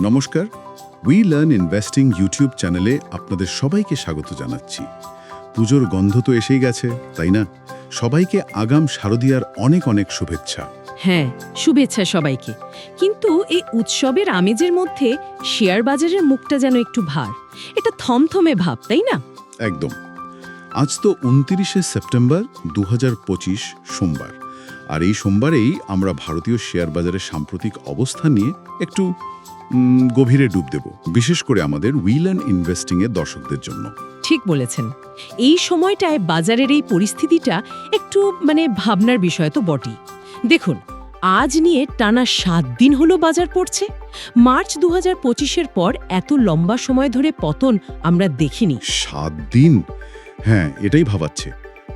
নমস্কার। We learn investing YouTube চ্যানেলে আপনাদের সবাইকে স্বাগত জানাচ্ছি। পুজোর গন্ধ তো এসেই গেছে তাই না? সবাইকে আগাম শারদীয়ার অনেক অনেক শুভেচ্ছা। হ্যাঁ শুভেচ্ছা সবাইকে। কিন্তু এই উৎসবের আমেজের মধ্যে শেয়ার বাজারের মুখটা যেন একটু ভার। এটা থমথমে ভাব তাই না? একদম। আজ তো উনতিরিশে সেপ্টেম্বর দু হাজার পঁচিশ সোমবার। আর এই সোমবারেই আমরা ভারতীয় শেয়ার বাজারের সাম্প্রতিক অবস্থা নিয়ে একটু গভীরে ডুব দেব বিশেষ করে আমাদের উইল অ্যান্ড ইনভেস্টিংয়ের দর্শকদের জন্য। ঠিক বলেছেন। এই সময়টায় বাজারের এই পরিস্থিতিটা একটু মানে ভাবনার বিষয় তো বটেই। দেখুন আজ নিয়ে টানা সাত দিন হলো বাজার পড়ছে। মার্চ দু হাজার পঁচিশের পর এত লম্বা সময় ধরে পতন আমরা দেখিনি। সাত দিন? হ্যাঁ এটাই ভাবাচ্ছে।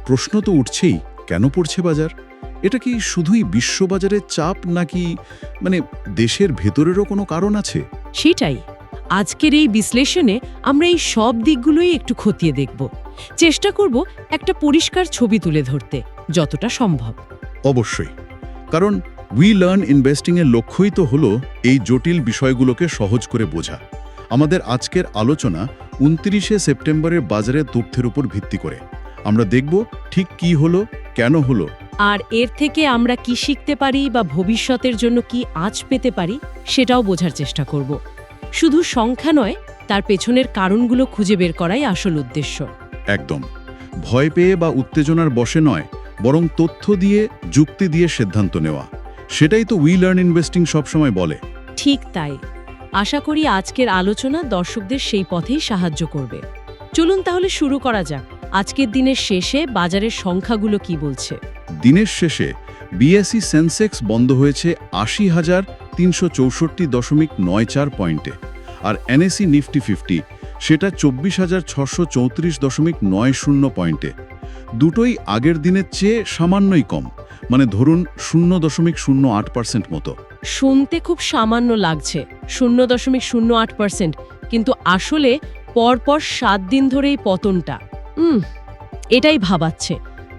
প্রশ্ন তো উঠছেই কেন পড়ছে বাজার? এটা কি শুধুই বিশ্ববাজারের চাপ নাকি মানে দেশের ভেতরেরও কোনো কারণ আছে? সেটাই। আজকের এই বিশ্লেষণে আমরা এই সব দিকগুলোই একটু খতিয়ে দেখব। চেষ্টা করব একটা পরিষ্কার ছবি তুলে ধরতে যতটা সম্ভব। অবশ্যই। কারণ উই লার্ন ইনভেস্টিংয়ের লক্ষ্যই তো হলো এই জটিল বিষয়গুলোকে সহজ করে বোঝা। আমাদের আজকের আলোচনা উনত্রিশে সেপ্টেম্বরের বাজারের তথ্যের উপর ভিত্তি করে। আমরা দেখব ঠিক কি হলো কেন হলো আর এর থেকে আমরা কি শিখতে পারি বা ভবিষ্যতের জন্য কি আঁচ পেতে পারি সেটাও বোঝার চেষ্টা করব। শুধু সংখ্যা নয় তার পেছনের কারণগুলো খুঁজে বের করাই আসল উদ্দেশ্য। একদম। ভয় পেয়ে বা উত্তেজনার বসে নয় বরং তথ্য দিয়ে যুক্তি দিয়ে সিদ্ধান্ত নেওয়া। সেটাই তো উই লার্ন ইনভেস্টিং সবসময় বলে। ঠিক তাই। আশা করি আজকের আলোচনা দর্শকদের সেই পথেই সাহায্য করবে। চলুন তাহলে শুরু করা যাক। আজকের দিনের শেষে বাজারের সংখ্যাগুলো কি বলছে? দিনের শেষে বিএসসি সেন্সেক্স বন্ধ হয়েছে আশি হাজার তিনশো চৌষট্টি দশমিক নয় চার পয়েন্টে আর এনএসি নিফটি ফিফটি সেটা চব্বিশ হাজার ছশো চৌত্রিশ দশমিক নয় শূন্য পয়েন্টে। দুটোই আগের দিনের চেয়ে সামান্যই কম মানে ধরুন শূন্য দশমিক শূন্য আট পার্সেন্ট মতো। শুনতে খুব সামান্য লাগছে শূন্য দশমিক শূন্য আট পার্সেন্ট কিন্তু আসলে পরপর সাত দিন ধরেই পতনটা। হুম এটাই ভাবাচ্ছে।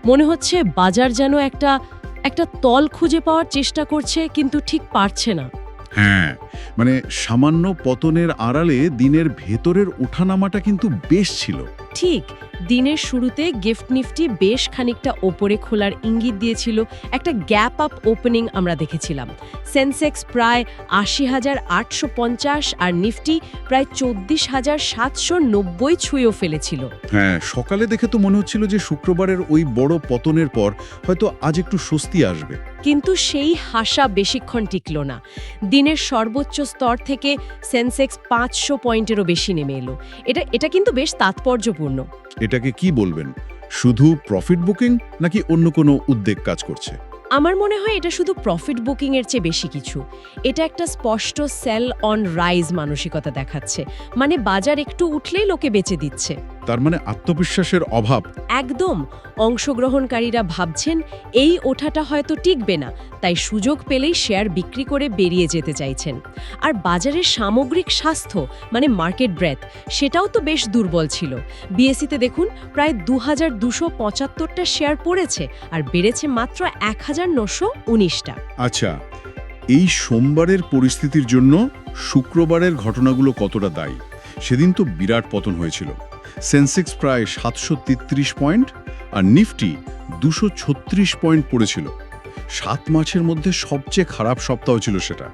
মনে হচ্ছে বাজার যেন একটা একটা তল খুঁজে পাওয়ার চেষ্টা করছে কিন্তু ঠিক পারছে না। হ্যাঁ মানে সামান্য পতনের আড়ালে দিনের ভেতরের ওঠানামাটা কিন্তু বেশ ছিল। ঠিক দিনের শুরুতে গিফট নিফটি বেশ খানিকটা ওপরে খোলার ইঙ্গিত দিয়েছিল। একটা গ্যাপ আপ ওপেনিং আমরা দেখেছিলাম। সেন্সেক্স প্রায় আশি হাজার আটশো পঞ্চাশ আর নিফটি প্রায় চব্বিশ হাজার সাতশো নব্বই ছুঁয়েও ফেলেছিল। হ্যাঁ সকালে দেখে তো মনে হচ্ছিল যে শুক্রবারের ওই বড় পতনের পর হয়তো আজ একটু স্বস্তি আসবে। কিন্তু সেই হাসা বেশিক্ষণ টিকল না। দিনের সর্বোচ্চ স্তর থেকে সেন্সেক্স পাঁচশো পয়েন্টেরও বেশি নেমে এলো। এটা এটা কিন্তু বেশ তাৎপর্যপূর্ণ। এটাকে কি বলবেন? শুধু প্রফিট বুকিং নাকি অন্য কোনো উদ্বেগ কাজ করছে? আমার মনে হয় এটা শুধু প্রফিট বুকিং এর চেয়ে বেশি কিছু। এটা একটা স্পষ্ট সেল অন রাইজ মানসিকতা দেখাচ্ছে। মানে বাজার একটু উঠলেই লোকে বেচে দিচ্ছে। তার মানে আত্মবিশ্বাসের অভাব। একদম। অংশগ্রহণকারীরা ভাবছেন এই ওঠাটা হয়তো টিকবে না তাই সুযোগ পেলেই শেয়ার বিক্রি করে বেরিয়ে যেতে চাইছেন। আর বাজারের সামগ্রিক স্বাস্থ্য মানে মার্কেট ব্রেথ সেটাও তো বেশ দুর্বল ছিল। বিএসসিতে দেখুন প্রায় দু হাজার দুশো পঁচাত্তরটা শেয়ার পড়েছে আর বেড়েছে মাত্র এক হাজার আচ্ছা এই সোমবারের পরিস্থিতির জন্য শুক্রবারের ঘটনাগুলো কতটা দায়ী? সেদিন তো বিরাট পতন হয়েছিল। সেন্সেক্স প্রায় সাতশো তেত্রিশ পয়েন্ট আর নিফটি দুশো পয়েন্ট পড়েছিল। সাত মাসের মধ্যে সবচেয়ে খারাপ সপ্তাহ ছিল সেটা।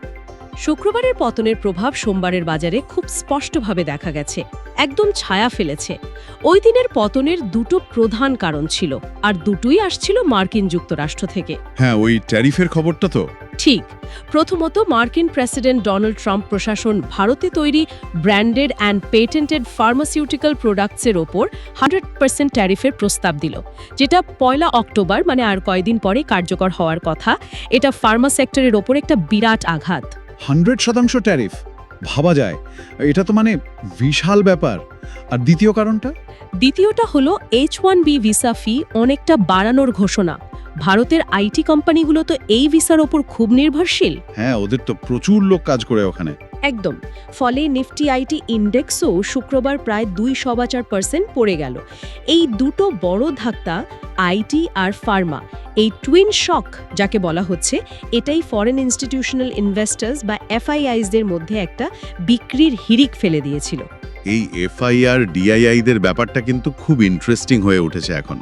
শুক্রবারের পতনের প্রভাব সোমবারের বাজারে খুব স্পষ্টভাবে দেখা গেছে। একদম ছায়া ফেলেছে। ওই দিনের পতনের দুটো প্রধান কারণ ছিল আর দুটোই আসছিল মার্কিন যুক্তরাষ্ট্র থেকে। হ্যাঁ ওই ট্যারিফের খবরটা তো। ঠিক। প্রথমত মার্কিন প্রেসিডেন্ট ডোনাল্ড ট্রাম্প প্রশাসন ভারতে তৈরি ব্র্যান্ডেড অ্যান্ড পেটেন্টেড ফার্মাসিউটিক্যাল প্রোডাক্টসের ওপর হান্ড্রেড পার্সেন্ট ট্যারিফের প্রস্তাব দিল যেটা পয়লা অক্টোবর মানে আর কয়দিন পরে কার্যকর হওয়ার কথা এটা ফার্মা সেক্টরের ওপর একটা বিরাট আঘাত। হান্ড্রেড শতাংশ ট্যারিফ। ভাবা যায়। এটা তো মানে বিশাল ব্যাপার। আর দ্বিতীয় কারণটা? দ্বিতীয়টা হলো H one B visa fee অনেকটা বাড়ানোর ঘোষণা। ভারতের আইটি কোম্পানিগুলো তো এই ভিসার ওপর খুব নির্ভরশীল। হ্যাঁ ওদের তো প্রচুর লোক কাজ করে ওখানে। একদম। ফলে নিফটি আইটি ইন্ডেক্সও শুক্রবার প্রায় দুই সবাচার পার্সেন্ট পড়ে গেল। এই দুটো বড় ধাক্কা আইটি আর ফার্মা এই টুইন শক যাকে বলা হচ্ছে এটাই ফরেন ইনস্টিটিউশনাল ইনভেস্টার্স বা এফআইআইসদের মধ্যে একটা বিক্রির হিরিক ফেলে দিয়েছিল। এই এফআইআর ডিআইআইদের ব্যাপারটা কিন্তু খুব ইন্টারেস্টিং হয়ে উঠেছে এখন।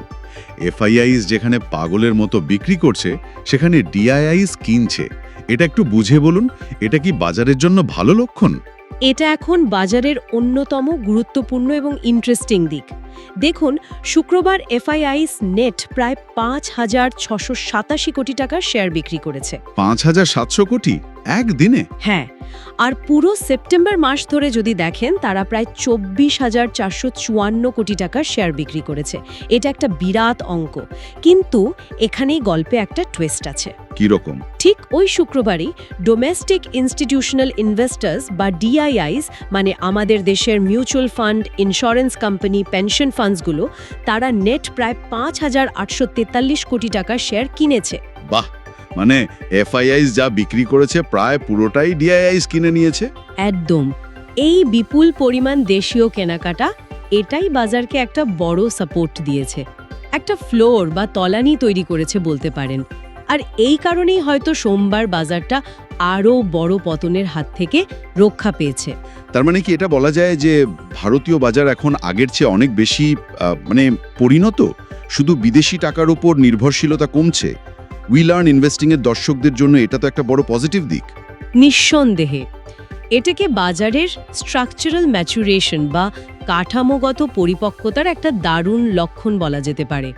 এফআইআইস যেখানে পাগলের মতো বিক্রি করছে সেখানে ডিআইআইস কিনছে। এটা একটু বুঝে বলুন এটা কি বাজারের জন্য ভালো লক্ষণ? এটা এখন বাজারের অন্যতম গুরুত্বপূর্ণ এবং ইন্টারেস্টিং দিক। দেখুন শুক্রবার এফআইআইস নেট প্রায় পাঁচ হাজার ছশো সাতাশি কোটি টাকার শেয়ার বিক্রি করেছে। পাঁচ হাজার সাতশো কোটি? একদিনে? হ্যাঁ আর পুরো সেপ্টেম্বর মাস ধরে যদি দেখেন তারা প্রায় চব্বিশ হাজার চারশো চুয়ান্ন কোটি টাকার শেয়ার বিক্রি করেছে। এটা একটা বিরাট অঙ্ক। কিন্তু এখানেই গল্পে একটা টুইস্ট আছে। কি রকম? ঠিক ওই শুক্রবারই ডোমেস্টিক ইনস্টিটিউশনাল ইনভেস্টার্স বা ডিআইআইস মানে আমাদের দেশের mutual fund insurance company pension ফান্ডসগুলো তারা নেট প্রায় পাঁচ হাজার আটশো তেতাল্লিশ কোটি টাকার শেয়ার কিনেছে। বাহ! মানে এফআইআইস যা বিক্রি করেছে প্রায় পুরোটাই ডিআইআইস কিনে নিয়েছে। একদম। এই বিপুল পরিমাণ দেশীয় কেনাকাটা এটাই বাজারকে একটা বড় সাপোর্ট দিয়েছে। একটা ফ্লোর বা তলানি তৈরি করেছে বলতে পারেন। আর এই কারণেই হয়তো সোমবার বাজারটা আরও বড় পতনের হাত থেকে রক্ষা পেয়েছে। তার মানে কি এটা বলা যায় যে ভারতীয় বাজার এখন আগের চেয়ে অনেক বেশি মানে পরিণত? শুধু বিদেশি টাকার উপর নির্ভরশীলতা কমছে? উই লার্ন ইনভেস্টিং এর দর্শকদের জন্য এটা তো একটা বড় পজিটিভ দিক। নিঃসন্দেহে। এটাকে বাজারের স্ট্রাকচারাল ম্যাচুরেশন বা কাঠামোগত পরিপক্কতার একটা দারুণ লক্ষণ বলা যেতে পারে।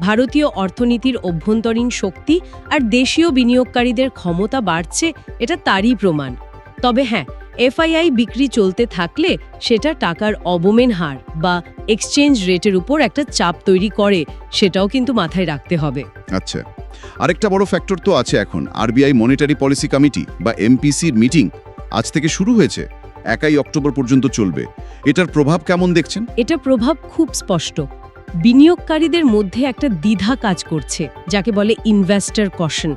ভারতীয় অর্থনীতির অভ্যন্তরীণ শক্তি আর দেশীয় বিনিয়োগকারীদের ক্ষমতা বাড়ছে এটা তারই প্রমাণ। তবে হ্যাঁ এফআইআই বিক্রি চলতে থাকলে সেটা টাকার অবমেন হার বা এক্সচেঞ্জ রেটের উপর একটা চাপ তৈরি করে সেটাও কিন্তু মাথায় রাখতে হবে। আচ্ছা। আরেকটা বড় ফ্যাক্টর তো আছে এখন। আরবিআই মনিটারি পলিসি কমিটি বা এমপিসির মিটিং আজ থেকে শুরু হয়েছে। একাই অক্টোবর পর্যন্ত চলবে। এটার প্রভাব কেমন দেখছেন? এটা প্রভাব খুব স্পষ্ট। বিনিয়োগকারীদের মধ্যে একটা দ্বিধা কাজ করছে যাকে বলে ইনভেস্টর কশন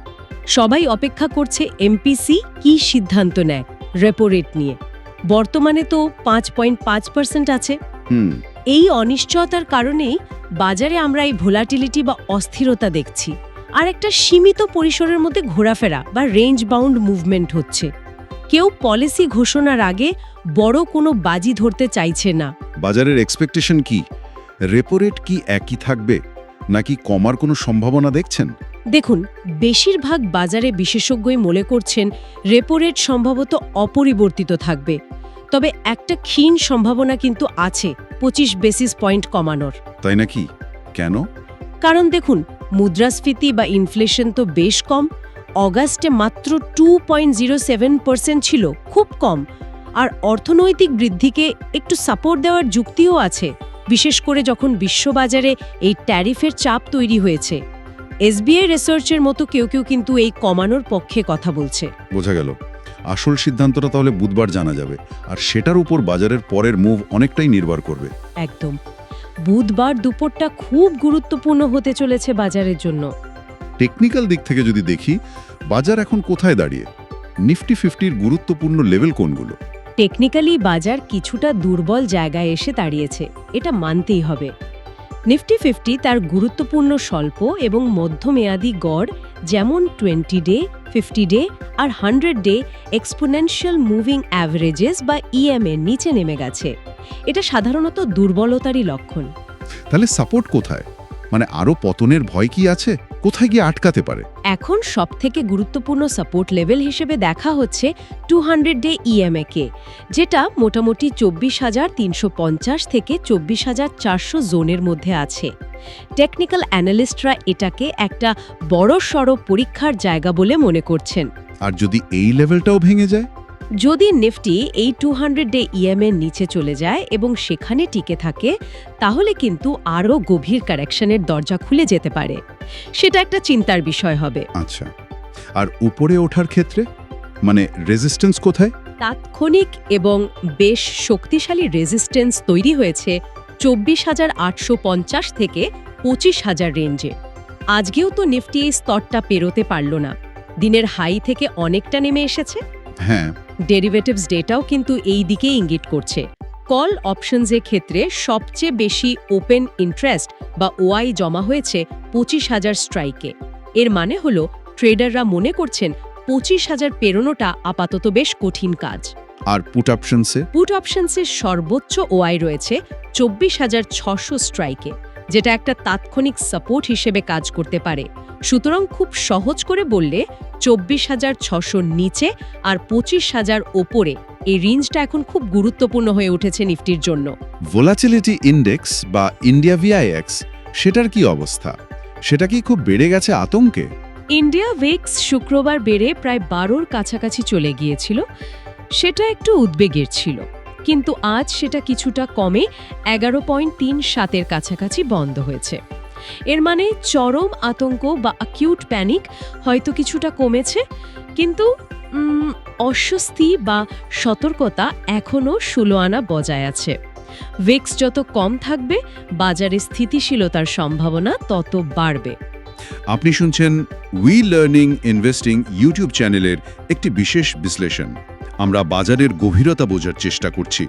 সবাই অপেক্ষা করছে এমপিসি কি সিদ্ধান্ত নেয় রেপো রেট নিয়ে। বর্তমানে তো পাঁচ পয়েন্ট পাঁচ পার্সেন্ট আছে। হুম। এই অনিশ্চয়তার কারণেই বাজারে আমরা এই ভোলাটিলিটি বা অস্থিরতা দেখছি। আর একটা সীমিত পরিসরের মধ্যে ঘোরাফেরা বা রেঞ্জ বাউন্ড মুভমেন্ট হচ্ছে। কেউ পলিসি ঘোষণার আগে বড় কোনো বাজি ধরতে চাইছে না। বাজারের এক্সপেকটেশন কি? রেপো রেট কি একই থাকবে? নাকি কমার কোনো সম্ভাবনা দেখছেন? দেখুন বেশিরভাগ বাজারে বিশেষজ্ঞই মনে করছেন রেপো রেট সম্ভবত অপরিবর্তিত থাকবে। তবে একটা ক্ষীণ সম্ভাবনা কিন্তু আছে পঁচিশ বেসিস পয়েন্ট কমানোর। তাই নাকি? কেন? কারণ দেখুন মুদ্রাস্ফীতি বা ইনফ্লেশন তো বেশ কম। অগাস্টে মাত্র টু ছিল খুব কম। আর অর্থনৈতিক বৃদ্ধিকে একটু সাপোর্ট দেওয়ার যুক্তিও আছে বিশেষ করে যখন বিশ্ববাজারে এই ট্যারিফের চাপ তৈরি হয়েছে। এসবিআই রিসার্চের মতো কেউ কেউ কিন্তু এই কমানোর পক্ষে কথা বলছে। বোঝা গেল। আসল সিদ্ধান্তটা তাহলে বুধবার জানা যাবে আর সেটার উপর বাজারের পরের মুভ অনেকটাই নির্ভর করবে। একদম। বুধবার দুপুরটা খুব গুরুত্বপূর্ণ হতে চলেছে বাজারের জন্য। টেকনিক্যাল দিক থেকে যদি দেখি বাজার এখন কোথায় দাঁড়িয়ে? নিফটি ফিফটির গুরুত্বপূর্ণ লেভেল কোনগুলো? টেকনিক্যালি বাজার কিছুটা দুর্বল জায়গায় এসে দাঁড়িয়েছে এটা মানতেই হবে। নিফটি ফিফটি তার গুরুত্বপূর্ণ স্বল্প এবং মধ্যমেয়াদী গড়, যেমন টোয়েন্টি ডে ফিফটি ডে আর hundred day exponential moving averages বা ইএমএর নিচে নেমে গেছে। এটা সাধারণত দুর্বলতারই লক্ষণ। তাহলে সাপোর্ট কোথায়? মানে আরও পতনের ভয় কি আছে? কোথায় গিয়ে আটকাতে পারে? এখন সবথেকে গুরুত্বপূর্ণ সাপোর্ট লেভেল হিসেবে দেখা হচ্ছে টু হান্ড্রেড ডে ইএমএ কে যেটা মোটামুটি চব্বিশ হাজার তিনশো পঞ্চাশ থেকে চব্বিশ হাজার চারশো জোনের মধ্যে আছে। টেকনিক্যাল অ্যানালিস্টরা এটাকে একটা বড় সড় পরীক্ষার জায়গা বলে মনে করছেন। আর যদি এই লেভেলটাও ভেঙে যায়? যদি নিফটি এই টু হান্ড্রেড ডে ইএমএর নিচে চলে যায় এবং সেখানে টিকে থাকে তাহলে কিন্তু আরও গভীর কারেকশনের দরজা খুলে যেতে পারে। সেটা একটা চিন্তার বিষয় হবে। আচ্ছা। আর উপরে ওঠার ক্ষেত্রে? মানে রেজিস্ট্যান্স কোথায়? তাৎক্ষণিক এবং বেশ শক্তিশালী রেজিস্ট্যান্স তৈরি হয়েছে চব্বিশ হাজার আটশো পঞ্চাশ থেকে পঁচিশ হাজার রেঞ্জে আজকেও তো নিফটি এই স্তরটা পেরোতে পারল না। দিনের হাই থেকে অনেকটা নেমে এসেছে। হ্যাঁ। ডেরিভেটিভস ডেটাও কিন্তু এই দিকে ইঙ্গিত করছে। কল অপশনসের ক্ষেত্রে সবচেয়ে বেশি ওপেন ইন্টারেস্ট বা ওআই জমা হয়েছে পঁচিশ হাজার স্ট্রাইকে এর মানে হলো ট্রেডাররা মনে করছেন পঁচিশ হাজার পেরোনোটা আপাতত বেশ কঠিন কাজ। আর পুট অপশনসে পুট অপশনসের সর্বোচ্চ ওআই রয়েছে চব্বিশ হাজার ছশো স্ট্রাইকে যেটা একটা তাৎক্ষণিক সাপোর্ট হিসেবে কাজ করতে পারে। সুতরাং খুব সহজ করে বললে চব্বিশ হাজার ছশোর নিচে আর পঁচিশ হাজার ওপরে। এই রেঞ্জটা এখন খুব গুরুত্বপূর্ণ হয়ে উঠেছে নিফটির জন্য। ভোলাচিলিটি ইন্ডেক্স বা ইন্ডিয়া ভিআইএক্স সেটার কি অবস্থা? সেটা কি খুব বেড়ে গেছে আতঙ্কে? ইন্ডিয়া ভেক্স শুক্রবার বেড়ে প্রায় বারোর কাছাকাছি চলে গিয়েছিল। সেটা একটু উদ্বেগের ছিল। কিন্তু আজ সেটা কিছুটা কমে এগারো পয়েন্ট তিন সাতের কাছাকাছি বন্ধ হয়েছে। এর মানে চরম আতঙ্ক বা অ্যাকিউট প্যানিক হয়তো কিছুটা কমেছে, কিন্তু অস্বস্তি বা সতর্কতা এখনও ষোলো আনা বজায় আছে। ভেক্স যত কম থাকবে, বাজারে স্থিতিশীলতার সম্ভাবনা তত বাড়বে। আপনি শুনছেন উই লার্নিং ইনভেস্টিং ইউটিউব চ্যানেলের একটি বিশেষ বিশ্লেষণ। আমরা বাজারের গভীরতা বোঝার চেষ্টা করছি।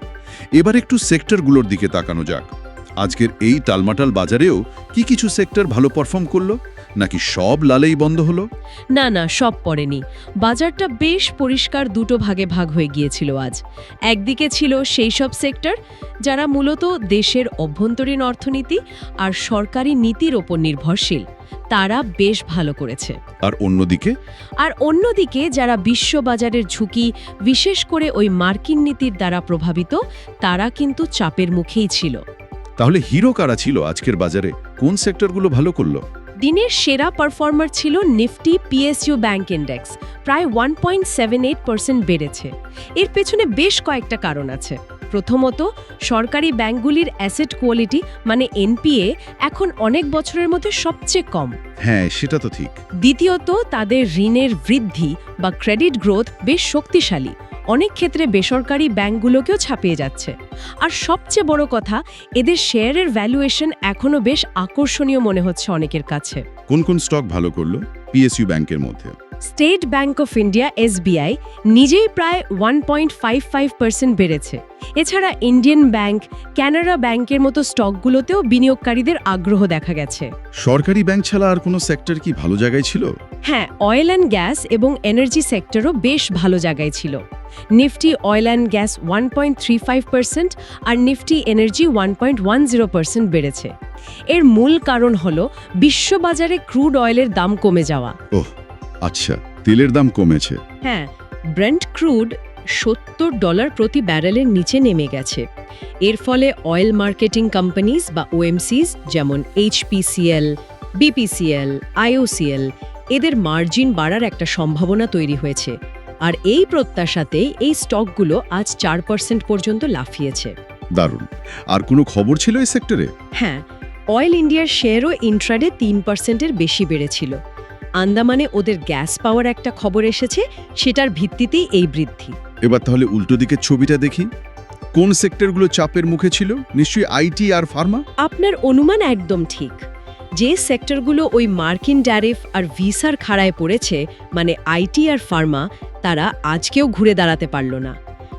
এবার একটু সেক্টরগুলোর দিকে তাকানো যাক। আজকের এই টালমাটাল বাজারেও কি কিছু সেক্টর ভালো পারফর্ম করল? নাকি সব লালেই বন্ধ হলো? না না সব পড়েনি। বাজারটা বেশ পরিষ্কার দুটো ভাগে ভাগ হয়ে গিয়েছিল আজ। একদিকে ছিল সেই সব সেক্টর যারা মূলত দেশের অভ্যন্তরীণ অর্থনীতি আর সরকারি নীতির ওপর নির্ভরশীল। তারা বেশ ভালো করেছে। আর অন্যদিকে? আর অন্যদিকে যারা বিশ্ববাজারের ঝুঁকি বিশেষ করে ওই মার্কিন নীতির দ্বারা প্রভাবিত তারা কিন্তু চাপের মুখেই ছিল। তাহলে হিরো কারা ছিল আজকের বাজারে? কোন সেক্টরগুলো ভালো করল? দিনের সেরা পারফর্মার ছিল নিফটি পিএসইউ ব্যাংক ইন্ডেক্স। প্রায় one point seven eight percent বেড়েছে। এর পেছনে বেশ কয়েকটা কারণ আছে। প্রথমত সরকারি ব্যাংকগুলির অ্যাসেট কোয়ালিটি মানে এনপিএ এখন অনেক বছরের মধ্যে সবচেয়ে কম। হ্যাঁ সেটা তো ঠিক। দ্বিতীয়ত তাদের ঋণের বৃদ্ধি বা ক্রেডিট গ্রোথ বেশ শক্তিশালী। অনেক ক্ষেত্রে বেসরকারি ব্যাংকগুলোকেও ছাপিয়ে যাচ্ছে। আর সবচেয়ে বড় কথা, এদের শেয়ারের ভ্যালুয়েশন এখনও বেশ আকর্ষণীয় মনে হচ্ছে অনেকের কাছে। কোন কোন স্টক ভালো করল? পিএসইউ ব্যাংকের মধ্যে। State bank of India SBI নিজেই প্রায় one point five five percent বেড়েছে। এছাড়া ইন্ডিয়ান ব্যাংক ক্যানারা ব্যাংকের মতো স্টকগুলোতেও বিনিয়োগকারীদের আগ্রহ দেখা গেছে। সরকারি ব্যাংক ছাড়া আর কোনো সেক্টর কি ভালো জায়গায় ছিল? হ্যাঁ অয়েল অ্যান্ড গ্যাস এবং এনার্জি সেক্টরও বেশ ভালো জায়গায় ছিল। Nifty oil and gas one point three five percent R nifty energy one point one zero percent বেড়েছে। এর মূল কারণ হল বিশ্ববাজারে ক্রুড অয়েলের দাম কমে যাওয়া। ওহ আচ্ছা তেলের দাম কমেছে। হ্যাঁ ব্রেন্ট ক্রুড সত্তর ডলার প্রতি ব্যারেলের নিচে নেমে গেছে। এর ফলে অয়েল মার্কেটিং কোম্পানিজ বা ওএমসিস যেমন এইচপিসিএল বিপিসিএল আইওসিএল এদের মার্জিন বাড়ার একটা সম্ভাবনা তৈরি হয়েছে। আর এই প্রত্যাশাতেই এই স্টকগুলো আজ চার পার্সেন্ট পর্যন্ত লাফিয়েছে। দারুণ। আর কোনো খবর ছিল এই সেক্টরে? হ্যাঁ অয়েল ইন্ডিয়ার শেয়ারও ইন্ট্রাডে তিন পার্সেন্টের বেশি বেড়েছিল। আন্দামানে ওদের গ্যাস পাওয়ার একটা খবর এসেছে সেটার ভিত্তিতেই এই বৃদ্ধি। এবার তাহলে উল্টো দিকের ছবিটা দেখি। কোন সেক্টরগুলো চাপের মুখে ছিল? নিশ্চয়ই আইটি আর ফার্মা? আপনার অনুমান একদম ঠিক। যে সেক্টরগুলো ওই মার্কিন ট্যারিফ আর ভিসার খাড়ায় পড়েছে মানে আইটি আর ফার্মা তারা আজকেও ঘুরে দাঁড়াতে পারল না।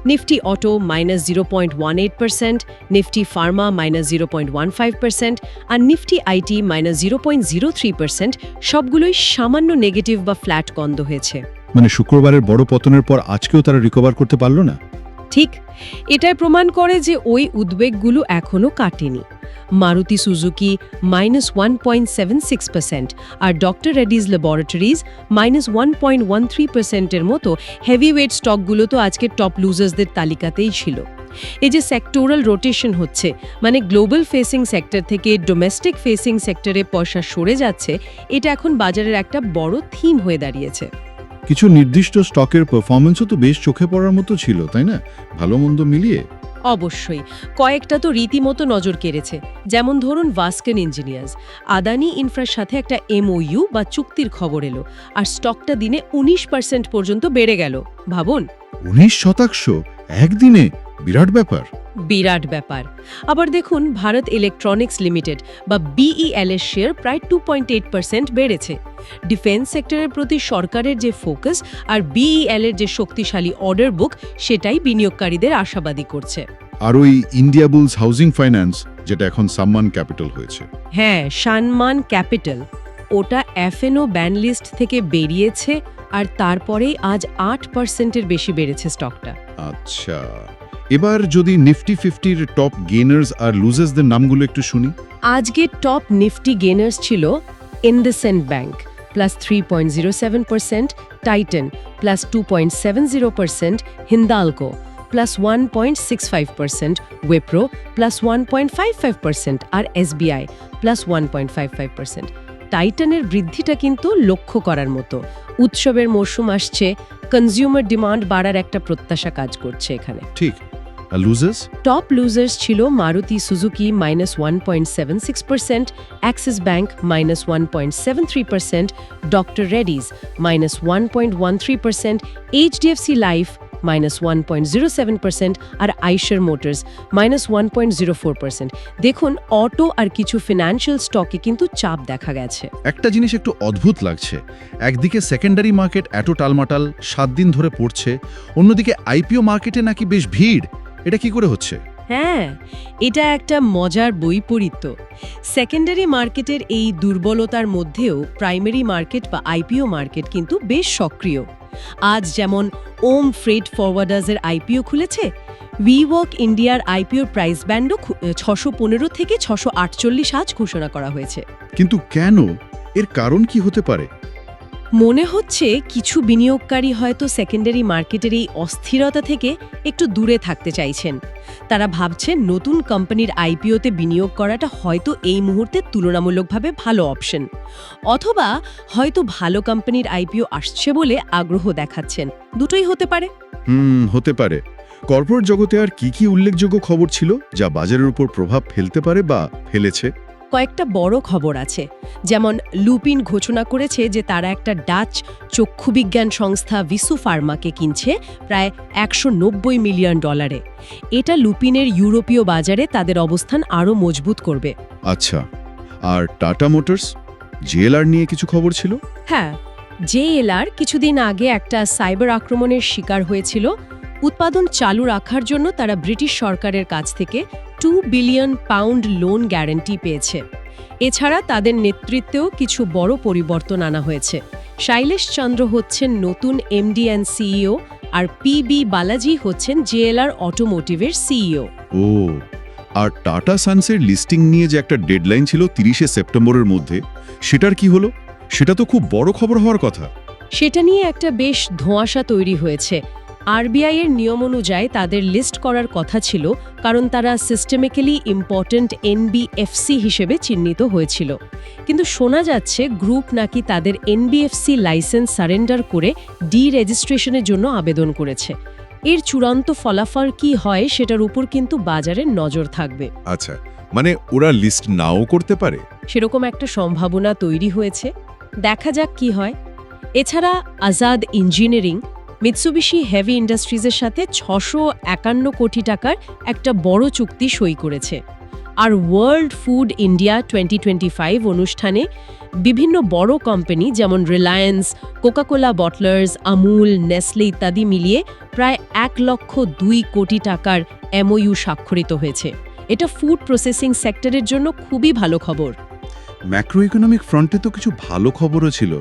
Nifty auto minus zero point one eight percent nifty pharma minus zero point one five percent R nifty IT minus zero point zero three percent সবগুলোই সামান্য নেগেটিভ বা ফ্ল্যাট গন্ধ হয়েছে। মানে শুক্রবারের বড় পতনের পর আজকেও তারা রিকভার করতে পারল না? ঠিক, এটাই প্রমাণ করে যে ওই উদ্বেগগুলো এখনও কাটেনি। Maruti Suzuki minus one point seven six percent আর doctor Reddy's laboratories minus one point one three পার্সেন্টের মতো হেভি ওয়েট স্টকগুলো তো আজকে টপ লুজার্সদের তালিকাতেই ছিল। এই যে সেক্টোরাল রোটেশন হচ্ছে মানে গ্লোবাল ফেসিং সেক্টর থেকে ডোমেস্টিক ফেসিং সেক্টরে পয়সা সরে যাচ্ছে, এটা এখন বাজারের একটা বড় থিম হয়ে দাঁড়িয়েছে। কিছু নির্দিষ্ট স্টকের পারফরমেন্সও তো বেশ চোখে পড়ার মতো ছিল তাই না? ভালো মন্দ মিলিয়ে? অবশ্যই। কয়েকটা তো রীতিমতো নজর কেড়েছে যেমন ধরুন ভাস্কেন ইঞ্জিনিয়ার্স আদানি ইনফ্রার সাথে একটা এমওইউ বা চুক্তির খবর এলো আর স্টকটা দিনে উনিশ পার্সেন্ট পর্যন্ত বেড়ে গেল। ভাবুন। উনিশ শতাংশ? একদিনে? বিরাট ব্যাপার। বিরাট ব্যাপার। আবার দেখুন ভারত ইলেকট্রনিক্স লিমিটেড বা বিইএল এর শেয়ার প্রায় টু পয়েন্ট এইট পার্সেন্ট বেড়েছে। ডিফেন্স সেক্টরের প্রতি সরকারের যে ফোকাস আর বিইএল এর যে শক্তিশালী অর্ডার বুক সেটাই বিনিয়োগকারীদের আশাবাদী করছে। আর ওই ইন্ডিয়া বুলস হাউজিং ফাইন্যান্স যেটা এখন সাম্মান ক্যাপিটাল হয়েছে। হ্যাঁ সানমান ক্যাপিটাল ওটা এফএনও ব্যান লিস্ট থেকে বেরিয়েছে আর তারপরেই আজ আট পার্সেন্টের বেশি বেড়েছে স্টকটা আচ্ছা। এবার যদি নিফটি ফিফটির টপ গেনার্স আর লুজার্সদের নামগুলো একটু শুনি। আজকে টপ নিফটি গেনার্স ছিল IndusInd bank plus three point zero seven percent Titan plus two point seven zero percent Hindalco plus one point six five percent Wipro plus one point five five percent আর SBI plus one point five five percent টাইটানের বৃদ্ধিটা কিন্তু লক্ষ্য করার মতো। উৎসবের মরশুম আসছে consumer demand বাড়ার একটা প্রত্যাশা কাজ করছে এখানে। ঠিক। লুজার্স টপ লুজার্স ছিল Maruti Suzuki minus one point seven six percent axis bank minus one point seven three percent doctor Reddy's minus one point one three percent HDFC life minus one point zero seven percent আর Eicher motors minus one point zero four percent দেখুন auto আর কিছু financial স্টকে কিন্তু চাপ দেখা গেছে। একটা জিনিস একটু অদ্ভুত লাগছে। একদিকে সেকেন্ডারি মার্কেট এত টালমাটাল সাত দিন ধরে পড়ছে অন্যদিকে আইপিও মার্কেটে নাকি বেশ ভিড়। এটা কি করে হচ্ছে? হ্যাঁ এটা একটা মজার বৈপরীত্য সেকেন্ডারি মার্কেটের এই দুর্বলতার মধ্যেও প্রাইমারি মার্কেট বা আইপিও মার্কেট কিন্তু বেশ সক্রিয়। আজ যেমন ওম ফ্রেড ফরওয়ার্ডার্সের আইপিও খুলেছে উইওয়ার্ক ইন্ডিয়ার আইপিও প্রাইস ব্যান্ডও ছশো পনেরো থেকে ছশো আটচল্লিশ আজ ঘোষণা করা হয়েছে। কিন্তু কেন? এর কারণ কি হতে পারে? মনে হচ্ছে কিছু বিনিয়োগকারী হয়তো সেকেন্ডারি মার্কেটের এই অস্থিরতা থেকে একটু দূরে থাকতে চাইছেন। তারা ভাবছেন নতুন কোম্পানির আইপিওতে বিনিয়োগ করাটা হয়তো এই মুহূর্তে তুলনামূলকভাবে ভালো অপশন অথবা হয়তো ভালো কোম্পানির আইপিও আসছে বলে আগ্রহ দেখাচ্ছেন। দুটোই হতে পারে। হুম, হতে পারে। কর্পোরেট জগতে আর কি কি উল্লেখযোগ্য খবর ছিল, যা বাজারের উপর প্রভাব ফেলতে পারে বা ফেলেছে? কয়েকটা বড় খবর আছে। যেমন লুপিন ঘোষণা করেছে যে তারা একটা ডাচ চক্ষুবিজ্ঞান সংস্থা ভিসু ফার্মাকে কিনছে প্রায় একশো নব্বই মিলিয়ন ডলারে। এটা লুপিনের ইউরোপীয় বাজারে তাদের অবস্থান আরও মজবুত করবে। আচ্ছা আর টাটা মোটরস জিএলআর নিয়ে কিছু খবর ছিল? হ্যাঁ জেএলআর কিছুদিন আগে একটা সাইবার আক্রমণের শিকার হয়েছিল। উৎপাদন চালু রাখার জন্য তারা ব্রিটিশ সরকারের কাছ থেকে two billion pound loan guarantee পেয়েছে। এছাড়া তাদের নেতৃত্বেও কিছু বড় পরিবর্তন আনা হয়েছে। শৈলেশ চন্দ্র হচ্ছেন নতুন এমডি অ্যান্ড সিইও আর পিবি বালাজি হচ্ছেন জেএলআর অটোমোটিভের সিইও। ও আর টাটা সানসের লিস্টিং নিয়ে যে একটা ডেডলাইন ছিল তিরিশে সেপ্টেম্বরের মধ্যে সেটার কি হলো? সেটা তো খুব বড় খবর হওয়ার কথা। সেটা নিয়ে একটা বেশ ধোঁয়াশা তৈরি হয়েছে। আরবিআই এর নিয়ম অনুযায়ী তাদের লিস্ট করার কথা ছিল কারণ তারা সিস্টেমিক্যালি ইম্পর্ট্যান্ট এনবিএফসি হিসেবে চিহ্নিত হয়েছিল। কিন্তু শোনা যাচ্ছে গ্রুপ নাকি তাদের এনবিএফসি লাইসেন্স সারেন্ডার করে ডি রেজিস্ট্রেশনের জন্য আবেদন করেছে। এর চূড়ান্ত ফলাফল কি হয় সেটার উপর কিন্তু বাজারের নজর থাকবে। আচ্ছা মানে ওরা লিস্ট নাও করতে পারে? সেরকম একটা সম্ভাবনা তৈরি হয়েছে। দেখা যাক কি হয়। এছাড়া আজাদ ইঞ্জিনিয়ারিং মিৎসুবিশি হেভি ইন্ডাস্ট্রিজের সাথে ছশো একান্ন কোটি টাকার একটা বড় চুক্তি সই করেছে। আর world food India twenty twenty five অনুষ্ঠানে বিভিন্ন বড় কোম্পানি যেমন Reliance Coca Cola bottlers Amul Nestle ইত্যাদি মিলিয়ে প্রায় এক লক্ষ দুই কোটি টাকার এমওইউ স্বাক্ষরিত হয়েছে। এটা ফুড প্রসেসিং সেক্টরের জন্য খুবই ভালো খবর। ম্যাক্রো ইকোনমিক ফ্রন্টে তো কিছু ভালো খবরও ছিল।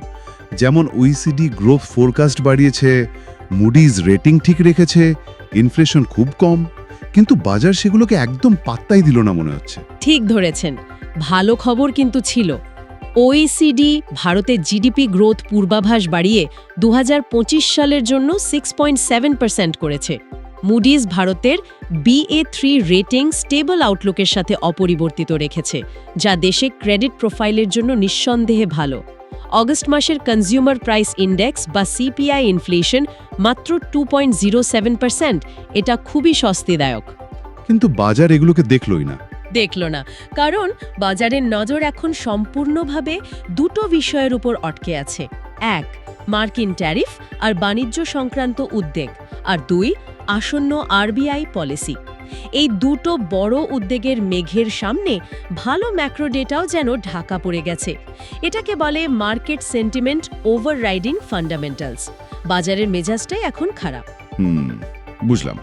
যেমন ওইসিডি গ্রোথ ফোরকাস্ট বাড়িয়েছে, মুডিজ রেটিং ঠিক রেখেছে, ইনফ্লেশন খুব কম, কিন্তু বাজার সেগুলোকে একদম পাত্তাই দিল না মনে হচ্ছে। ঠিক ধরেছেন, ভালো খবর কিন্তু ছিল। ওইসিডি ভারতের জিডিপি গ্রোথ পূর্বাভাস বাড়িয়ে দু হাজার পঁচিশ সালের জন্য সিক্স করেছে। মুডিজ ভারতের বিএ থ্রি রেটিং স্টেবল আউটলুকের সাথে অপরিবর্তিত রেখেছে, যা দেশে ক্রেডিট প্রোফাইলের জন্য নিঃসন্দেহে ভালো। অগস্ট মাসের কনজিউমার প্রাইস ইন্ডেক্স বা সিপিআই ইনফ্লেশন মাত্র two point zero seven percent এটা খুবই স্বস্তিদায়ক। কিন্তু বাজার এগুলোকে দেখলই না। দেখল না। কারণ বাজারের নজর এখন সম্পূর্ণভাবে দুটো বিষয়ের উপর অটকে আছে। এক মার্কিন ট্যারিফ আর বাণিজ্য সংক্রান্ত উদ্বেগ। আর দুই আসন্ন আরবিআই পলিসি এই দুটো বড় উদ্বেগের মেঘের সামনে ভালো ম্যাক্রো ডেটাও যেন ঢাকা পড়ে গেছে। এটাকে বলে market sentiment overriding fundamentals বাজারের মেজাজটাই এখন খারাপ। বুঝলাম।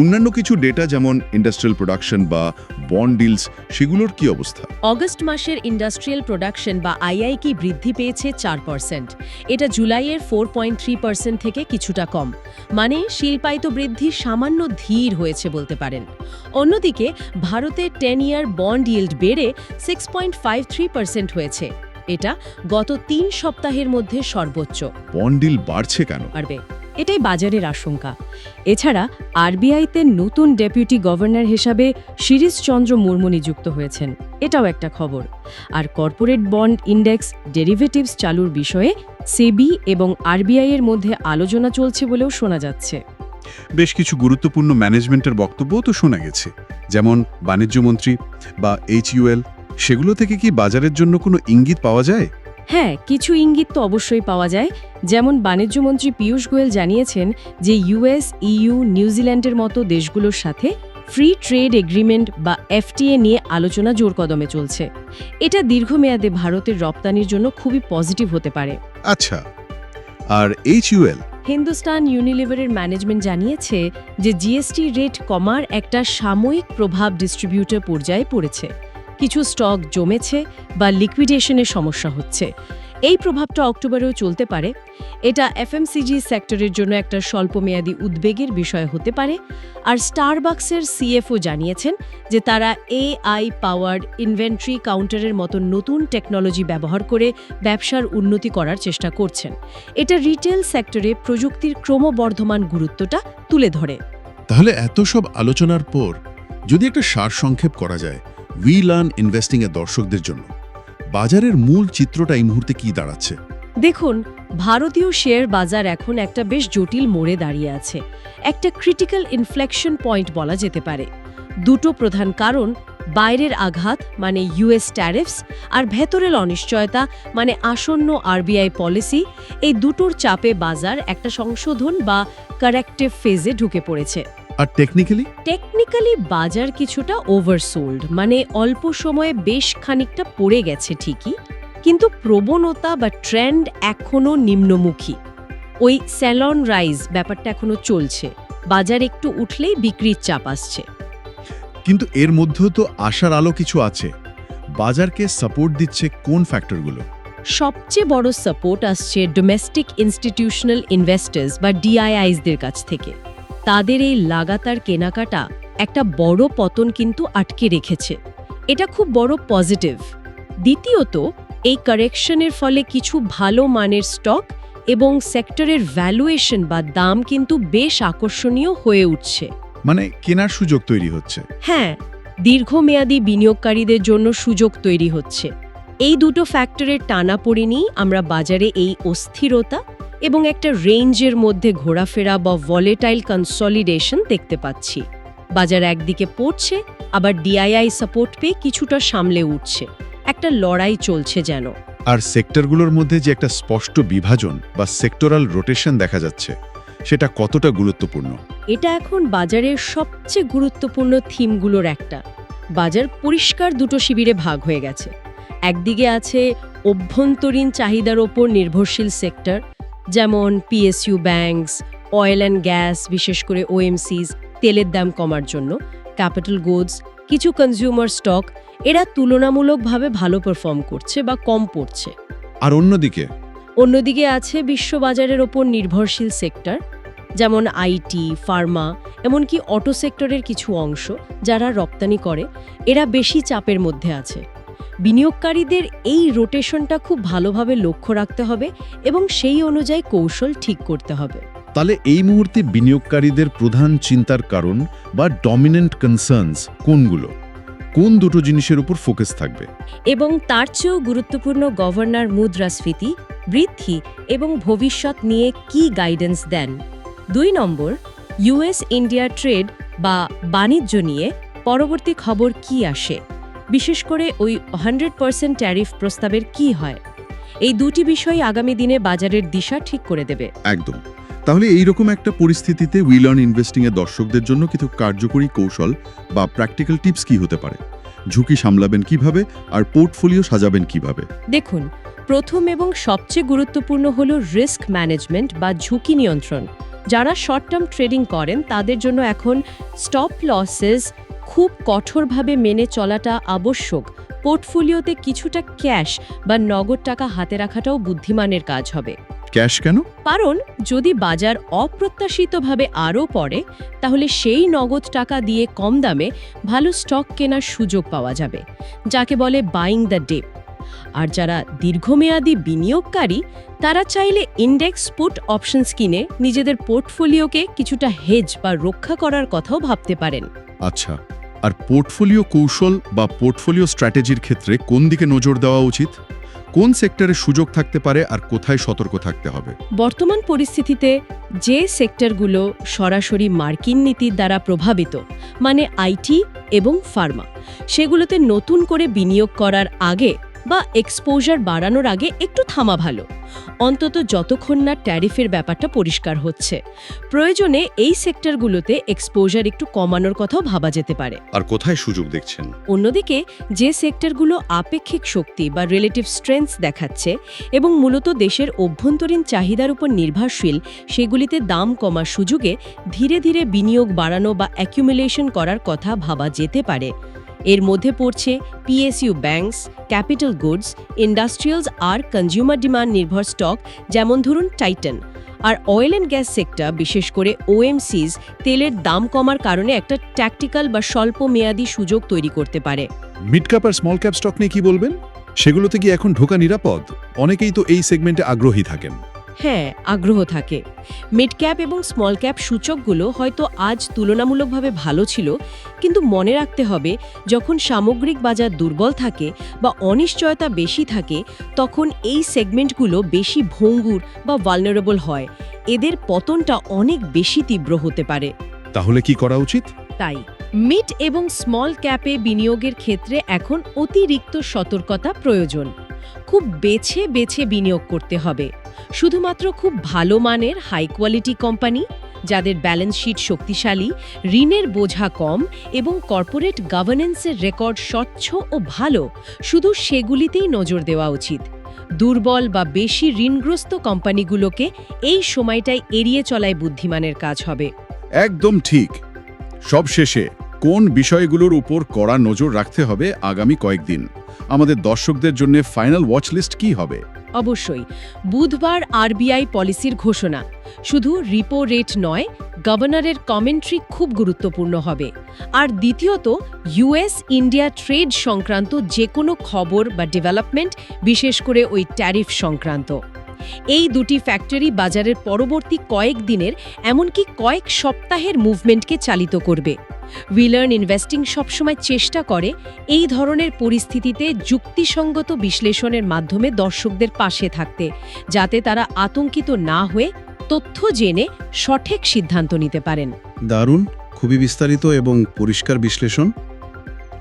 অন্যান্য কিছু ডেটা যেমন ইন্ডাস্ট্রিয়াল প্রোডাকশন বা বন্ড ডিলস সেগুলোর কি অবস্থা? অগস্ট মাসের ইন্ডাস্ট্রিয়াল প্রোডাকশন বা আইআইকি বৃদ্ধি পেয়েছে চার পার্সেন্ট এটা জুলাইয়ের ফোর পয়েন্ট থ্রি পার্সেন্ট থেকে কিছুটা কম। মানে শিল্পায়িত বৃদ্ধি সামান্য ধীর হয়েছে বলতে পারেন। অন্যদিকে ভারতে টেন ইয়ার বন্ড ইল্ড বেড়ে six point five three percent হয়েছে। এটা গত তিন সপ্তাহের মধ্যে সর্বোচ্চ। বন্ড ডিল বাড়ছে কেন? পারবে এটাই বাজারের আশঙ্কা। এছাড়া আরবিআইতে নতুন ডেপুটি গভর্নর হিসাবে শিরিশচন্দ্র মুর্মু নিযুক্ত হয়েছেন, এটাও একটা খবর। আর কর্পোরেট বন্ড ইন্ডেক্স ডেরিভেটিভস চালুর বিষয়ে সেবি এবং আরবিআই এর মধ্যে আলোচনা চলছে বলেও শোনা যাচ্ছে। বেশ কিছু গুরুত্বপূর্ণ ম্যানেজমেন্টের বক্তব্যও তো শোনা গেছে, যেমন বাণিজ্যমন্ত্রী বা এইচ এইচইউএল সেগুলো থেকে কি বাজারের জন্য কোনো ইঙ্গিত পাওয়া যায়? হ্যাঁ কিছু ইঙ্গিত তো অবশ্যই পাওয়া যায়। যেমন বাণিজ্যমন্ত্রী পীয়ূষ গোয়েল জানিয়েছেন যে ইউএস ইইউ নিউজিল্যান্ডের মতো দেশগুলোর সাথে ফ্রি ট্রেড এগ্রিমেন্ট বা এফটিএ নিয়ে আলোচনা জোর কদমে চলছে। এটা দীর্ঘমেয়াদে ভারতের রপ্তানির জন্য খুবই পজিটিভ হতে পারে। আচ্ছা আর এইচইউএল হিন্দুস্তান ইউনিলিভারের ম্যানেজমেন্ট জানিয়েছে যে জিএসটি রেট কমার একটা সাময়িক প্রভাব ডিস্ট্রিবিউটর পর্যায়ে পড়েছে। কিছু স্টক জমেছে বা লিকুইডেশনের সমস্যা হচ্ছে। এই প্রভাবটা অক্টোবরেও চলতে পারে। এটা এফএমসিজি সেক্টরের জন্য একটা স্বল্পমেয়াদী উদ্বেগের বিষয় হতে পারে। আর স্টারবাক্সের সিএফও জানিয়েছেন যে তারা এআই পাওয়ার্ড ইনভেন্টরি কাউন্টারের মতো নতুন টেকনোলজি ব্যবহার করে ব্যবসার উন্নতি করার চেষ্টা করছেন। এটা রিটেল সেক্টরে প্রযুক্তির ক্রমবর্ধমান গুরুত্বটা তুলে ধরে। তাহলে এত সব আলোচনার পর যদি একটা সারসংক্ষেপ করা যায় উই লার্ন ইনভেস্টিং এর দর্শকদের জন্য। বাজারের মূল চিত্রটা এই মুহূর্তে কি দাঁড়াচ্ছে? দেখুন, ভারতীয় শেয়ার বাজার এখন একটা বেশ জটিল মোড়ে দাঁড়িয়ে আছে। একটা ক্রিটিক্যাল ইনফ্লেকশন পয়েন্ট বলা যেতে পারে। দুটো প্রধান কারণ, বাইরের আঘাত মানে ইউএস ট্যারিফস আর ভেতরের অনিশ্চয়তা মানে আসন্ন আরবিআই পলিসি এই দুটোর চাপে বাজার একটা সংশোধন বা কারেক্টিভ ফেজে ঢুকে পড়েছে। আর টেকনিক্যালি টেকনিক্যালি বাজার কিছুটা ওভারসোল্ড মানে অল্প সময়ে বেশ খানিকটা পড়ে গেছে ঠিকই কিন্তু প্রবণতা বা ট্রেন্ড এখনও নিম্নমুখী। ওই স্যালন রাইজ ব্যাপারটা এখনও চলছে বাজার একটু উঠলেই বিক্রির চাপ আসছে। কিন্তু এর মধ্যেও তো আশার আলো কিছু আছে। বাজারকে সাপোর্ট দিচ্ছে কোন ফ্যাক্টরগুলো সবচেয়ে বড় সাপোর্ট আসছে ডোমেস্টিক ইনস্টিটিউশনাল ইনভেস্টার্স বা ডিআইআইসদের কাছ থেকে। তাদের এই লাগাতার কেনাকাটা একটা বড় পতন কিন্তু আটকে রেখেছে। এটা খুব বড় পজিটিভ। দ্বিতীয়ত এই কারেকশনের ফলে কিছু ভালো মানের স্টক এবং সেক্টরের ভ্যালুয়েশন বা দাম কিন্তু বেশ আকর্ষণীয় হয়ে উঠছে। মানে কেনার সুযোগ তৈরি হচ্ছে। হ্যাঁ দীর্ঘমেয়াদী বিনিয়োগকারীদের জন্য সুযোগ তৈরি হচ্ছে। এই দুটো ফ্যাক্টরের টানা টানাপড়েনি আমরা বাজারে এই অস্থিরতা এবং একটা রেঞ্জের মধ্যে ঘোরাফেরা বা ভলেটাইল কনসলিডেশন দেখতে পাচ্ছি। বাজার একদিকে পড়ছে আবার ডিআইআই সাপোর্ট পেয়ে কিছুটা সামলে উঠছে। একটা লড়াই চলছে যেন। আর সেক্টরগুলোর মধ্যে যে একটা স্পষ্ট বিভাজন বা সেক্টরাল রোটেশন দেখা যাচ্ছে সেটা কতটা গুরুত্বপূর্ণ? এটা এখন বাজারের সবচেয়ে গুরুত্বপূর্ণ থিমগুলোর একটা। বাজার পরিষ্কার দুটো শিবিরে ভাগ হয়ে গেছে। একদিকে আছে অভ্যন্তরীণ চাহিদার ওপর নির্ভরশীল সেক্টর যেমন PSU banks oil and gas বিশেষ করে ওএমসিস তেলের দাম কমার জন্য ক্যাপিটাল গুডস কিছু কনজিউমার স্টক এরা তুলনামূলকভাবে ভালো পারফর্ম করছে বা কম পড়ছে। আর অন্যদিকে? অন্যদিকে আছে বিশ্ববাজারের ওপর নির্ভরশীল সেক্টর যেমন আইটি ফার্মা এমনকি অটো সেক্টরের কিছু অংশ যারা রপ্তানি করে এরা বেশি চাপের মধ্যে আছে। বিনিয়োগকারীদের এই রোটেশনটা খুব ভালোভাবে লক্ষ্য রাখতে হবে এবং সেই অনুযায়ী কৌশল ঠিক করতে হবে। তাহলে এই মুহূর্তে বিনিয়োগকারীদের প্রধান চিন্তার কারণ বা ডমিনেন্ট কনসার্নস কোনগুলো? কোন দুটো জিনিসের উপর ফোকাস থাকবে? এবং তার চেয়েও গুরুত্বপূর্ণ গভর্নর মুদ্রাস্ফীতি বৃদ্ধি এবং ভবিষ্যৎ নিয়ে কি গাইডেন্স দেন? দুই নম্বর ইউএস ইন্ডিয়া ট্রেড বা বাণিজ্য নিয়ে পরবর্তী খবর কি আসে? বিশেষ করে ওই হান্ড্রেড পার্সেন্ট ট্যারিফ প্রস্তাবের কি হয়? এই দুটি বিষয় আগামী দিনে বাজারের দিশা ঠিক করে দেবে। একদম। তাহলে এই রকম একটা পরিস্থিতিতে উই লার্ন ইনভেস্টিং এর দর্শকদের জন্য কিছু কার্যকরী কৌশল বা প্র্যাকটিক্যাল টিপস কি হতে পারে? ঝুঁকি সামলাবেন কীভাবে? আর পোর্টফোলিও সাজাবেন কীভাবে? দেখুন প্রথম এবং সবচেয়ে গুরুত্বপূর্ণ হল রিস্ক ম্যানেজমেন্ট বা ঝুঁকি নিয়ন্ত্রণ। যারা শর্ট টার্ম ট্রেডিং করেন তাদের জন্য এখন স্টপ লসেস খুব কঠোরভাবে মেনে চলাটা আবশ্যক। পোর্টফোলিওতে কিছুটা ক্যাশ বা নগদ টাকা হাতে রাখাটাও বুদ্ধিমানের কাজ হবে। ক্যাশ কেন? কারণ যদি বাজার অপ্রত্যাশিতভাবে আরও পড়ে তাহলে সেই নগদ টাকা দিয়ে কম দামে ভালো স্টক কেনার সুযোগ পাওয়া যাবে যাকে বলে বাইং দ্য ডেপ। আর যারা দীর্ঘমেয়াদী বিনিয়োগকারী তারা চাইলে ইন্ডেক্স পুট অপশনস কিনে নিজেদের পোর্টফোলিওকে কিছুটা হেজ বা রক্ষা করার কথাও ভাবতে পারেন। আচ্ছা আর পোর্টফোলিও কৌশল বা পোর্টফোলিও স্ট্র্যাটেজির ক্ষেত্রে কোন দিকে নজর দেওয়া উচিত? কোন সেক্টরে সুযোগ থাকতে পারে আর কোথায় সতর্ক থাকতে হবে? বর্তমান পরিস্থিতিতে যে সেক্টরগুলো সরাসরি মার্কিন নীতির দ্বারা প্রভাবিত মানে আইটি এবং ফার্মা সেগুলোতে নতুন করে বিনিয়োগ করার আগে বা এক্সপোজার বাড়ানোর আগে একটু থামা ভালো। অন্তত যতক্ষণ না ট্যারিফের ব্যাপারটা পরিষ্কার হচ্ছে। প্রয়োজনে এই সেক্টরগুলোতে এক্সপোজার একটু কমানোর কথাও ভাবা যেতে পারে। আর কোথায় সুযোগ দেখছেন? অন্যদিকে যে সেক্টরগুলো আপেক্ষিক শক্তি বা রিলেটিভ স্ট্রেংথস দেখাচ্ছে এবং মূলত দেশের অভ্যন্তরীণ চাহিদার উপর নির্ভরশীল সেগুলিতে দাম কমার সুযোগে ধীরে ধীরে বিনিয়োগ বাড়ানো বা অ্যাকুমুলেশন করার কথা ভাবা যেতে পারে। এর মধ্যে পড়ছে PSU banks capital goods industrials আর কনজিউমার ডিমান্ড নির্ভর স্টক যেমন ধরুন টাইটান আর অয়েল অ্যান্ড গ্যাস সেক্টর বিশেষ করে ওএমসিস তেলের দাম কমার কারণে একটা ট্যাকটিক্যাল বা স্বল্প মেয়াদী সুযোগ তৈরি করতে পারে। মিড ক্যাপ আর স্মল ক্যাপ স্টক নিয়ে কি বলবেন? সেগুলোতে কি এখন ঢোকা নিরাপদ? অনেকেই তো এই সেগমেন্টে আগ্রহী থাকেন। হ্যাঁ আগ্রহ থাকে। মিড ক্যাপ এবং স্মল ক্যাপ সূচকগুলো হয়তো আজ তুলনামূলকভাবে ভালো ছিল কিন্তু মনে রাখতে হবে যখন সামগ্রিক বাজার দুর্বল থাকে বা অনিশ্চয়তা বেশি থাকে তখন এই সেগমেন্টগুলো বেশি ভঙ্গুর বা ভালনারেবল হয়। এদের পতনটা অনেক বেশি তীব্র হতে পারে। তাহলে কি করা উচিত? তাই মিড এবং স্মল ক্যাপে বিনিয়োগের ক্ষেত্রে এখন অতিরিক্ত সতর্কতা প্রয়োজন। খুব বেছে বেছে বিনিয়োগ করতে হবে। শুধুমাত্র খুব ভালো মানের হাই কোয়ালিটি কোম্পানি যাদের ব্যালেন্স শিট শক্তিশালী, ঋণের বোঝা কম এবং কর্পোরেট গভর্নেন্সের রেকর্ড স্বচ্ছ ও ভালো, শুধু সেগুলিতেই নজর দেওয়া উচিত। দুর্বল বা বেশি ঋণগ্রস্ত কোম্পানিগুলোকে এই সময়টায় এড়িয়ে চলায় বুদ্ধিমানের কাজ হবে। একদম ঠিক। সবশেষে, কোন বিষয়গুলোর উপর কড়া নজর রাখতে হবে আগামী কয়েকদিন? আমাদের দর্শকদের জন্য ফাইনাল ওয়াচ লিস্ট কি হবে? অবশ্যই, বুধবার আরবিআই পলিসির ঘোষণা। শুধু রিপো রেট নয়, গভর্নরের কমেন্ট্রি খুব গুরুত্বপূর্ণ হবে। আর দ্বিতীয়ত ইউএস ইন্ডিয়া ট্রেড সংক্রান্ত যে কোনো খবর বা ডেভেলপমেন্ট বিশেষ করে ওই ট্যারিফ সংক্রান্ত। এই দুটি ফ্যাক্টরি বাজারের পরবর্তী কয়েক দিনের, এমনকি কয়েক সপ্তাহের মুভমেন্টকে চালিত করবে। উইলার্ন ইনভেস্টিং সবসময় চেষ্টা করে এই ধরনের পরিস্থিতিতে যুক্তিসঙ্গত বিশ্লেষণের মাধ্যমে দর্শকদের পাশে থাকতে, যাতে তারা আতঙ্কিত না হয়ে তথ্য জেনে সঠিক সিদ্ধান্ত নিতে পারেন। দারুণ, খুবই বিস্তারিত এবং পরিষ্কার বিশ্লেষণ।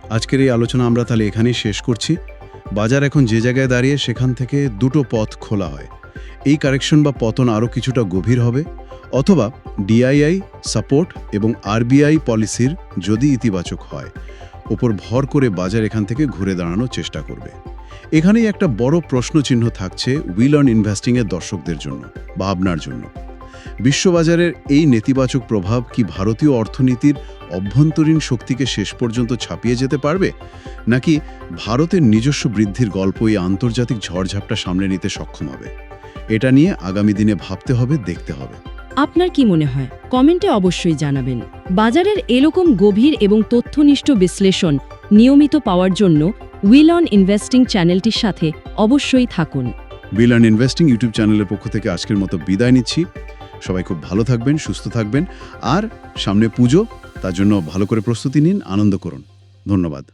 আজকের এই আলোচনা আমরা তাহলে এখানেই শেষ করছি। বাজার এখন যে জায়গায় দাঁড়িয়ে সেখান থেকে দুটো পথ খোলা হয়। এই কারেকশন বা পতন আরও কিছুটা গভীর হবে, অথবা ডিআইআই সাপোর্ট এবং আরবিআই পলিসির যদি ইতিবাচক হয়, ওপর ভর করে বাজার এখান থেকে ঘুরে দাঁড়ানোর চেষ্টা করবে। এখানেই একটা বড় প্রশ্নচিহ্ন থাকছে উইল অন ইনভেস্টিংয়ের দর্শকদের জন্য, ভাবনার জন্য। বিশ্ববাজারের এই নেতিবাচক প্রভাব কি ভারতীয় অর্থনীতির অভ্যন্তরীণ শক্তিকে শেষ পর্যন্ত ছাপিয়ে যেতে পারবে, নাকি ভারতের নিজস্ব বৃদ্ধির গল্পই আন্তর্জাতিক ঝড়ঝাপটা সামলে নিতে সক্ষম হবে? এটা নিয়ে আগামী দিনে ভাবতে হবে দেখতে হবে। আপনার কি মনে হয়? কমেন্টে অবশ্যই জানাবেন। বাজারের এরকম গভীর এবং তথ্যনিষ্ঠ বিশ্লেষণ নিয়মিত পাওয়ার জন্য উইল অন ইনভেস্টিং চ্যানেলটির সাথে অবশ্যই থাকুন। বিল অ্যান্ড ইনভেস্টিং ইউটিউব চ্যানেলের পক্ষ থেকে আজকের মতো বিদায় নিচ্ছি। সবাই খুব ভালো থাকবেন সুস্থ থাকবেন। আর সামনে পুজো তার জন্য ভালো করে প্রস্তুতি নিন আনন্দ করুন। ধন্যবাদ।